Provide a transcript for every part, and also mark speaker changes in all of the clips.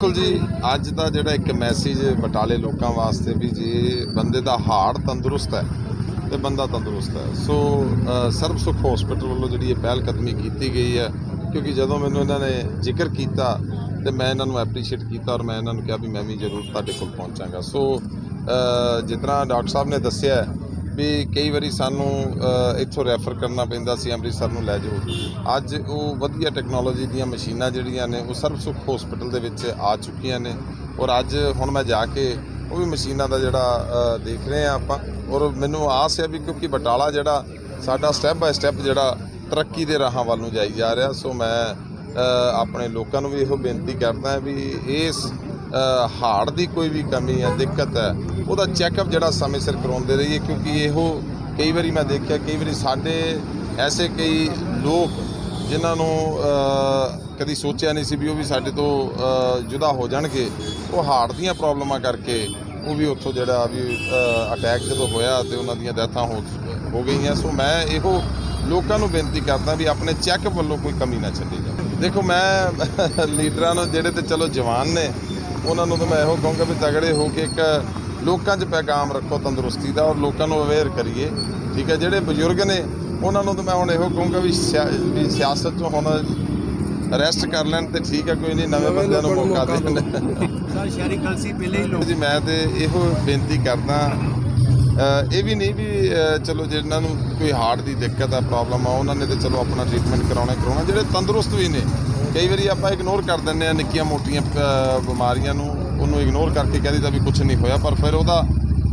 Speaker 1: ਬਿਲਕੁਲ ਜੀ ਅੱਜ ਦਾ ਜਿਹੜਾ ਇੱਕ ਮੈਸੇਜ ਬਟਾਲੇ ਲੋਕਾਂ ਵਾਸਤੇ ਵੀ ਜੇ ਬੰਦੇ ਦਾ ਹਾਰਟ ਤੰਦਰੁਸਤ ਹੈ ਤੇ ਬੰਦਾ ਤੰਦਰੁਸਤ ਹੈ। ਸੋ ਅ, ਸਰਬ ਸੁਖ ਹਸਪੀਟਲ ਵੱਲੋਂ ਜਿਹੜੀ ਇਹ ਪਹਿਲ ਕਦਮੀ ਕੀਤੀ ਗਈ ਹੈ ਕਿਉਂਕਿ ਜਦੋਂ ਮੈਨੂੰ ਇਹਨਾਂ ਨੇ ਜ਼ਿਕਰ ਕੀਤਾ ਤੇ ਮੈਂ ਇਹਨਾਂ ਨੂੰ ਐਪਰੀਸ਼ੀਏਟ ਕੀਤਾ ਔਰ ਮੈਂ ਇਹਨਾਂ ਨੂੰ ਕਿਹਾ ਵੀ ਮੈਂ ਵੀ ਜ਼ਰੂਰ ਤੁਹਾਡੇ ਕੋਲ ਪਹੁੰਚਾਂਗਾ। ਸੋ ਅ, ਜਿਸ ਤਰ੍ਹਾਂ ਡਾਕਟਰ ਸਾਹਿਬ ਨੇ ਦੱਸਿਆ ਵੀ ਕਈ ਵਾਰੀ ਸਾਨੂੰ ਇੱਥੋਂ ਰੈਫਰ ਕਰਨਾ ਪੈਂਦਾ ਸੀ, ਅੰਮ੍ਰਿਤਸਰ ਨੂੰ ਲੈ ਜਾਓ। ਅੱਜ ਉਹ ਵਧੀਆ ਟੈਕਨੋਲੋਜੀ ਦੀਆਂ ਮਸ਼ੀਨਾਂ ਜਿਹੜੀਆਂ ਨੇ, ਉਹ ਸਰਬ ਸੁਖ ਹਸਪੀਟਲ ਦੇ ਵਿੱਚ ਆ ਚੁੱਕੀਆਂ ਨੇ। ਔਰ ਅੱਜ ਹੁਣ ਮੈਂ ਜਾ ਕੇ ਉਹ ਵੀ ਮਸ਼ੀਨਾਂ ਦਾ ਜਿਹੜਾ ਦੇਖ ਰਹੇ ਆ ਆਪਾਂ। ਔਰ ਮੈਨੂੰ ਆਸ ਹੈ ਵੀ ਕਿਉਂਕਿ ਬਟਾਲਾ ਜਿਹੜਾ ਸਾਡਾ ਸਟੈਪ ਬਾਏ ਸਟੈਪ ਜਿਹੜਾ ਤਰੱਕੀ ਦੇ ਰਾਹਾਂ ਵੱਲ ਨੂੰ ਜਾਈ ਜਾ ਰਿਹਾ। ਸੋ ਮੈਂ ਆਪਣੇ ਲੋਕਾਂ ਨੂੰ ਵੀ ਇਹੋ ਬੇਨਤੀ ਕਰਦਾ ਵੀ ਇਸ ਹਾਰਟ ਦੀ ਕੋਈ ਵੀ ਕਮੀ ਹੈ ਦਿੱਕਤ ਹੈ, ਉਹਦਾ ਚੈੱਕਅਪ ਜਿਹੜਾ ਸਮੇਂ ਸਿਰ ਕਰਾਉਂਦੇ ਰਹੀਏ, ਕਿਉਂਕਿ ਇਹੋ ਕਈ ਵਾਰੀ ਮੈਂ ਦੇਖਿਆ, ਕਈ ਵਾਰੀ ਸਾਡੇ ਐਸੇ ਕਈ ਲੋਕ ਜਿਨ੍ਹਾਂ ਨੂੰ ਕਦੀ ਸੋਚਿਆ ਨਹੀਂ ਸੀ ਵੀ ਉਹ ਵੀ ਸਾਡੇ ਤੋਂ ਜੁਦਾ ਹੋ ਜਾਣਗੇ, ਉਹ ਹਾਰਟ ਦੀਆਂ ਪ੍ਰੋਬਲਮਾਂ ਕਰਕੇ ਉਹ ਵੀ ਉੱਥੋਂ ਜਿਹੜਾ ਵੀ ਅਟੈਕ ਜਦੋਂ ਹੋਇਆ ਤੇ ਉਹਨਾਂ ਦੀਆਂ ਡੈਥਾਂ ਹੋ ਹੋ ਗਈਆਂ। ਸੋ ਮੈਂ ਇਹੋ ਲੋਕਾਂ ਨੂੰ ਬੇਨਤੀ ਕਰਦਾ ਵੀ ਆਪਣੇ ਚੈੱਕਅਪ ਵੱਲੋਂ ਕੋਈ ਕਮੀ ਨਾ ਛੱਡੀ ਜਾਵੇ। ਦੇਖੋ, ਮੈਂ ਲੀਡਰਾਂ ਨੂੰ ਜਿਹੜੇ ਤੇ ਚਲੋ ਜਵਾਨ ਨੇ ਉਹਨਾਂ ਨੂੰ ਤਾਂ ਮੈਂ ਇਹੋ ਕਹੂੰਗਾ ਵੀ ਤਗੜੇ ਹੋ ਕੇ ਇੱਕ ਲੋਕਾਂ 'ਚ ਪੈਗਾਮ ਰੱਖੋ ਤੰਦਰੁਸਤੀ ਦਾ ਔਰ ਲੋਕਾਂ ਨੂੰ ਅਵੇਅਰ ਕਰੀਏ ਠੀਕ ਹੈ? ਜਿਹੜੇ ਬਜ਼ੁਰਗ ਨੇ ਉਹਨਾਂ ਨੂੰ ਤਾਂ ਮੈਂ ਹੁਣ ਇਹੋ ਕਹੂੰਗਾ ਵੀ ਸਿਆ- ਵੀ ਸਿਆਸਤ 'ਚੋਂ ਹੁਣ ਅਰੈਸਟ ਕਰ ਲੈਣ ਤੇ ਠੀਕ ਹੈ ਕੋਈ ਨਹੀਂ ਨਵੇਂ ਬੰਦਿਆਂ ਨੂੰ ਮੌਕਾ ਦੇਣ।
Speaker 2: ਸਰ ਸ਼ਹਿਰੀ ਕਲਸੀ ਪਹਿਲੇ ਹੀ ਲੋਕ।
Speaker 1: ਜੀ ਮੈਂ ਤੇ ਇਹੋ ਬੇਨਤੀ ਕਰਦਾ ਇਹ ਵੀ ਨਹੀਂ ਵੀ ਚਲੋ ਜਿਹਨਾਂ ਨੂੰ ਕੋਈ ਹਾਰਟ ਦੀ ਦਿੱਕਤ ਆ ਪ੍ਰੋਬਲਮ ਆ, ਉਹਨਾਂ ਨੇ ਤੇ ਚਲੋ ਆਪਣਾ ਟ੍ਰੀਟਮੈਂਟ ਕਰਾਉਣਾ ਹੀ ਕਰਾਉਣਾ। ਜਿਹੜੇ ਤੰਦਰੁਸਤ ਵੀ ਨੇ, ਕਈ ਵਾਰੀ ਆਪਾਂ ਇਗਨੋਰ ਕਰ ਦਿੰਦੇ ਆ ਨਿੱਕੀਆਂ ਮੋਟੀਆਂ ਬਿਮਾਰੀਆਂ ਨੂੰ, ਉਹਨੂੰ ਇਗਨੋਰ ਕਰਕੇ ਕਹਿ ਦਿੰਦਾ ਵੀ ਕੁਝ ਨਹੀਂ ਹੋਇਆ, ਪਰ ਫਿਰ ਉਹਦਾ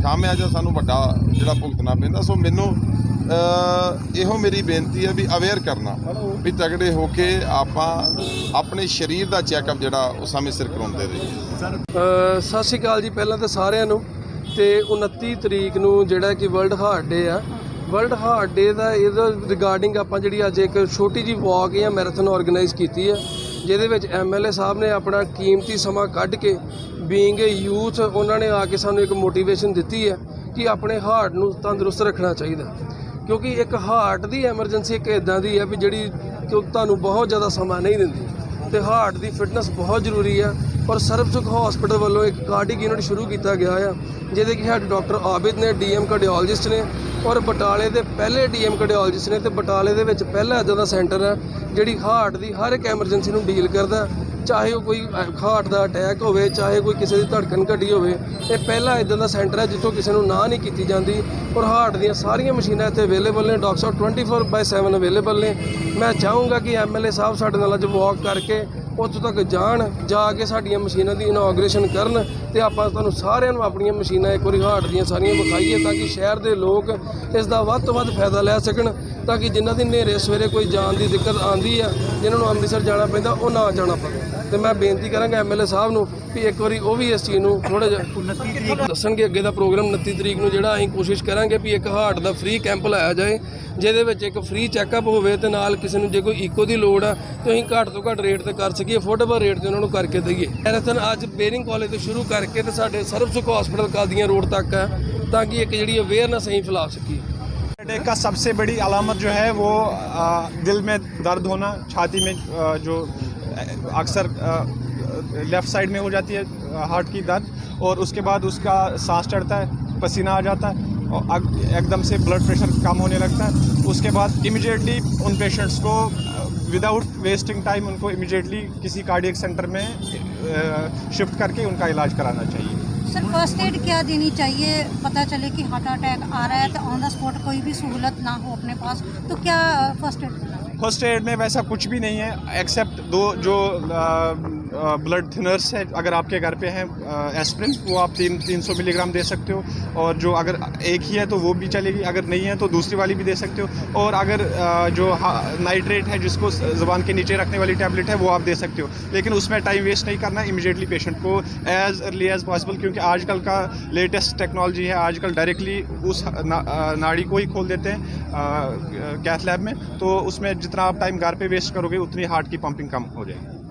Speaker 1: ਖਾਮਿਆਜਾ ਸਾਨੂੰ ਵੱਡਾ ਜਿਹੜਾ ਭੁਗਤਣਾ ਪੈਂਦਾ। ਸੋ ਮੈਨੂੰ ਇਹੋ ਮੇਰੀ ਬੇਨਤੀ ਹੈ ਵੀ ਅਵੇਅਰ ਕਰਨਾ, ਵੀ ਤਗੜੇ ਹੋ ਕੇ ਆਪਾਂ ਆਪਣੇ ਸਰੀਰ ਦਾ ਚੈੱਕਅਪ ਜਿਹੜਾ ਉਹ ਸਮੇਂ ਸਿਰ ਕਰਾਉਂਦੇ ਰਹੀਏ।
Speaker 3: ਸਤਿ ਸ਼੍ਰੀ ਅਕਾਲ ਜੀ, ਪਹਿਲਾਂ ਤਾਂ ਸਾਰਿਆਂ ਨੂੰ। ਤੇ 29 ਤਰੀਕ ਨੂੰ ਜਿਹੜਾ ਕਿ ਵਰਲਡ ਹਾਰਟ ਡੇ ਆ। ਵਰਲਡ ਹਾਰਟ ਡੇ ਦਾ ਇਹਦਾ ਰਿਗਾਰਡਿੰਗ ਆਪਾਂ ਜਿਹੜੀ ਅੱਜ ਇੱਕ ਛੋਟੀ ਜੀ ਵਾਕ ਜਾਂ ਮੈਰਾਥਨ ਆਰਗੇਨਾਈਜ਼ ਕੀਤੀ ਹੈ ਜਿਹਦੇ ਵਿੱਚ ਐਮਐਲਏ ਸਾਹਿਬ ਨੇ ਆਪਣਾ ਕੀਮਤੀ ਸਮਾਂ ਕੱਢ ਕੇ ਬੀਇੰਗ ਏ ਯੂਥ ਉਹਨਾਂ ਨੇ ਆ ਕੇ ਸਾਨੂੰ ਇੱਕ ਮੋਟੀਵੇਸ਼ਨ ਦਿੱਤੀ ਹੈ ਕਿ ਆਪਣੇ ਹਾਰਟ ਨੂੰ ਤੰਦਰੁਸਤ ਰੱਖਣਾ ਚਾਹੀਦਾ। ਕਿਉਂਕਿ ਇੱਕ ਹਾਰਟ ਦੀ ਐਮਰਜੈਂਸੀ ਇੱਕ ਇਦਾਂ ਦੀ ਹੈ ਵੀ ਜਿਹੜੀ ਕਿ ਤੁਹਾਨੂੰ ਬਹੁਤ ਜ਼ਿਆਦਾ ਸਮਾਂ ਨਹੀਂ ਦਿੰਦੀ। ਤੇ ਹਾਰਟ ਦੀ ਫਿਟਨੈਸ ਬਹੁਤ ਜ਼ਰੂਰੀ ਆ। ਔਰ ਸਰਬ ਸੁਖ ਹਸਪੀਟਲ ਵੱਲੋਂ ਇੱਕ ਕਾਰਡਿਕ ਯੂਨਿਟ ਸ਼ੁਰੂ ਕੀਤਾ ਗਿਆ ਆ, ਜਿਹਦੇ ਕਿ ਹੈਡ ਡਾਕਟਰ ਆਬਿਦ ਨੇ ਡੀਐਮ ਕਾਰਡੀਓਲੋਜਿਸਟ ਨੇ ਔਰ ਬਟਾਲੇ ਦੇ ਪਹਿਲੇ ਡੀਐਮ ਕਾਰਡੀਓਲੋਜਿਸਟ ਨੇ ਤੇ ਬਟਾਲੇ ਦੇ ਵਿੱਚ ਪਹਿਲਾ ਇਦਾਂ ਦਾ ਸੈਂਟਰ ਹੈ ਜਿਹੜੀ ਹਾਰਟ ਦੀ ਹਰ ਇੱਕ ਐਮਰਜੈਂਸੀ ਨੂੰ ਡੀਲ ਕਰਦਾ। ਚਾਹੇ ਉਹ ਕੋਈ ਹਾਰਟ ਦਾ ਅਟੈਕ ਹੋਵੇ, ਚਾਹੇ ਕੋਈ ਕਿਸੇ ਦੀ ਧੜਕਣ ਘਟੀ ਹੋਵੇ, ਇਹ ਪਹਿਲਾ ਇਦਾਂ ਦਾ ਸੈਂਟਰ ਹੈ ਜਿੱਥੋਂ ਕਿਸੇ ਨੂੰ ਨਾ ਨਹੀਂ ਕੀਤੀ ਜਾਂਦੀ। ਔਰ ਹਾਰਟ ਦੀਆਂ ਸਾਰੀਆਂ ਮਸ਼ੀਨਾਂ ਇੱਥੇ ਅਵੇਲੇਬਲ ਨੇ, ਡਾਕਟਰ ਸਾਹਿਬ 24/7 ਅਵੇਲੇਬਲ ਨੇ। ਮੈਂ ਚਾਹੂੰਗਾ ਕਿ ਐਮਐਲਏ ਸਾਹਿਬ ਸਾਡੇ ਨਾਲ ਅੱਜ ਵਾਕ ਕਰਕੇ ਉੱਥੋਂ ਤੱਕ ਜਾਣ, ਜਾ ਕੇ ਸਾਡੀਆਂ ਮਸ਼ੀਨਾਂ ਦੀ ਇਨੋਗ੍ਰੇਸ਼ਨ ਕਰਨ ਤੇ ਆਪਾਂ ਤੁਹਾਨੂੰ ਸਾਰਿਆਂ ਨੂੰ ਆਪਣੀਆਂ ਮਸ਼ੀਨਾਂ ਇੱਕ ਵਾਰੀ ਹਾਟ ਦੀਆਂ ਸਾਰੀਆਂ ਵਿਖਾਈਏ ਤਾਂ ਕਿ ਸ਼ਹਿਰ ਦੇ ਲੋਕ ਇਸ ਦਾ ਵੱਧ ਤੋਂ ਵੱਧ ਫਾਇਦਾ ਲੈ ਸਕਣ, ਤਾਂ ਕਿ ਜਿਨ੍ਹਾਂ ਦੀ ਹਨੇਰੇ ਸਵੇਰੇ ਕੋਈ ਜਾਣ ਦੀ ਦਿੱਕਤ ਆਂਦੀ ਆ, ਜਿਨ੍ਹਾਂ ਨੂੰ ਅੰਮ੍ਰਿਤਸਰ ਜਾਣਾ ਪੈਂਦਾ, ਉਹ ਨਾ ਜਾਣਾ ਪਵੇ। ਤੇ ਮੈਂ ਬੇਨਤੀ ਕਰਾਂਗਾ ਐਮਐਲਏ ਸਾਹਿਬ ਨੂੰ ਵੀ ਇੱਕ ਵਾਰੀ ਉਹ ਵੀ ਇਸ ਚੀਜ਼ ਨੂੰ ਥੋੜਾ ਜਿਹਾ
Speaker 2: 29 ਤਰੀਕ
Speaker 3: ਦੱਸਣਗੇ ਅੱਗੇ ਦਾ ਪ੍ਰੋਗਰਾਮ 29 ਤਰੀਕ ਨੂੰ ਜਿਹੜਾ ਅਸੀਂ ਕੋਸ਼ਿਸ਼ ਕਰਾਂਗੇ ਵੀ ਇੱਕ ਹਾਰਟ ਦਾ ਫ੍ਰੀ ਕੈਂਪ ਲਾਇਆ ਜਾਏ ਜਿਹਦੇ ਵਿੱਚ ਇੱਕ ਫ੍ਰੀ ਚੈੱਕਅਪ ਹੋਵੇ ਤੇ ਨਾਲ ਕਿਸੇ ਨੂੰ ਜੇ ਕੋਈ ਈਕੋ ਦੀ ਲੋੜ ਆ ਤੇ ਅਸੀਂ ਘੱਟ ਤੋਂ ਘੱਟ ਰੇਟ ਤੇ ਕਰ ਸਕੀਏ ਅਫੋਰਡੇਬਲ ਰੇਟ ਤੇ ਉਹਨਾਂ ਨੂੰ ਕਰਕੇ ਦਈਏ। ਮੈਰਾਥਨ ਅੱਜ ਬੇਰਿੰਗ ਕਾਲਜ ਤੋਂ ਸ਼ੁਰੂ ਕਰਕੇ ਤੇ ਸਾਡੇ ਸਰਬ ਸੁਖ ਹਸਪੀਟਲ ਕਾਦੀਆਂ ਰੋਡ ਤੱਕ ਹੈ ਤਾਂ ਕਿ ਇੱਕ ਜਿਹੜੀ ਅਵੇਅਰਨੈਸ ਅਸੀਂ ਫੈਲਾ ਸਕੀਏ।
Speaker 4: अटैक का सबसे बड़ी अलामत जो है वो दिल में दर्द होना, छाती में जो अक्सर लेफ़्ट साइड में हो जाती है हार्ट की दर्द, और उसके बाद उसका सांस चढ़ता है, पसीना आ जाता है, और एकदम से ब्लड प्रेशर कम होने लगता है। उसके बाद इमिडिएटली उन पेशेंट्स को विदाउट वेस्टिंग टाइम उनको इमिडिएटली किसी कार्डियक सेंटर में शिफ्ट करके उनका इलाज कराना चाहिए।
Speaker 5: सर फ़र्स्ट एड क्या देनी चाहिए? पता चले कि हार्ट अटैक आ रहा है तो ऑन द स्पॉट कोई भी सहूलत ना हो अपने पास। तो क्या फ़र्स्ट एड
Speaker 4: फ़र्स्ट एड में वैसा कुछ भी नहीं है एक्सेप्ट दो जो ब्लड थिनर्स है अगर आपके घर पे हैं एस्प्रिन वो आप तीन तीन सौ मिलीग्राम दे सकते हो। और जो अगर एक ही है तो वो भी चलेगी अगर नहीं है तो दूसरी वाली भी दे सकते हो। और अगर जो नाइट्रेट है जिसको ज़बान के नीचे रखने वाली टैबलेट है वो आप दे सकते हो। लेकिन उसमें टाइम वेस्ट नहीं करना इमीडिएटली पेशेंट को एज अर्ली एज पॉसिबल क्योंकि आजकल का लेटेस्ट टेक्नोलॉजी है आजकल डायरेक्टली उस ना, नाड़ी को ही खोल देते हैं कैथ लैब में। तो उसमें जितना आप टाइम घर पर वेस्ट करोगे उतनी हार्ट की पंपिंग कम हो जाएगी।